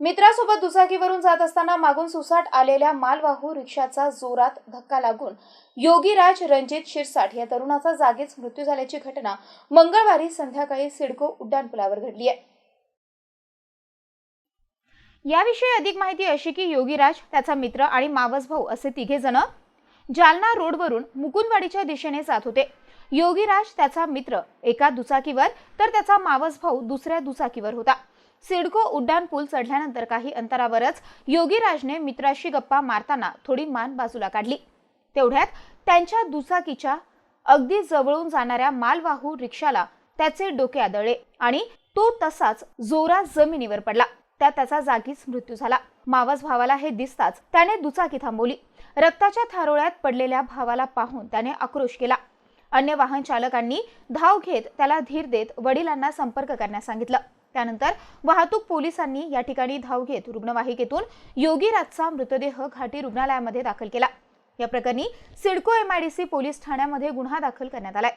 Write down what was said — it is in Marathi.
मित्रासोबत दुचाकीवरून जात असताना मागून सुसाट आलेल्या मालवाहू रिक्षाचा जोरात धक्का लागून योगीराज रणजित शिरसाट या तरुणाचा जागीच मृत्यू झाल्याची घटना मंगळवारी संध्याकाळी सिडको उड्डाणपुलावर घडली आहे. याविषयी अधिक माहिती अशी की योगीराज त्याचा मित्र आणि मावस भाऊ असे तिघे जण जालना रोडवरून मुकुंदवाडीच्या दिशेने जात होते. योगीराज त्याचा मित्र एका दुचाकीवर तर त्याचा मावस भाऊ दुसऱ्या दुचाकीवर होता. सिडको उड्डाण पूल चढल्यानंतर काही अंतरावरच योगीराजने मित्राशी गप्पा मारताना थोडी मान बाजूला काढली. तेवढ्यात त्यांच्या दुचाकीच्या अगदी जवळून जाणाऱ्या मालवाहू रिक्षाला त्याचे डोके आदळले आणि तो तसाच जोरात जमिनीवर पडला. त्या त्याचा जागीच मृत्यू झाला. मावस भावाला हे दिसताच त्याने दुचाकी थांबवली. रक्ताच्या थारोळ्यात पडलेल्या भावाला पाहून त्याने आक्रोश केला. अन्य वाहन चालकांनी धाव घेत त्याला धीर देत वडिलांना संपर्क करण्यास सांगितलं. त्यानंतर वाहतूक पोलिसांनी या ठिकाणी धाव घेत रुग्णवाहिकेतून योगीराजचा मृतदेह घाटी रुग्णालयामध्ये दाखल केला. या प्रकरणी सिडको एमआयडीसी पोलीस ठाण्यामध्ये गुन्हा दाखल करण्यात आलाय.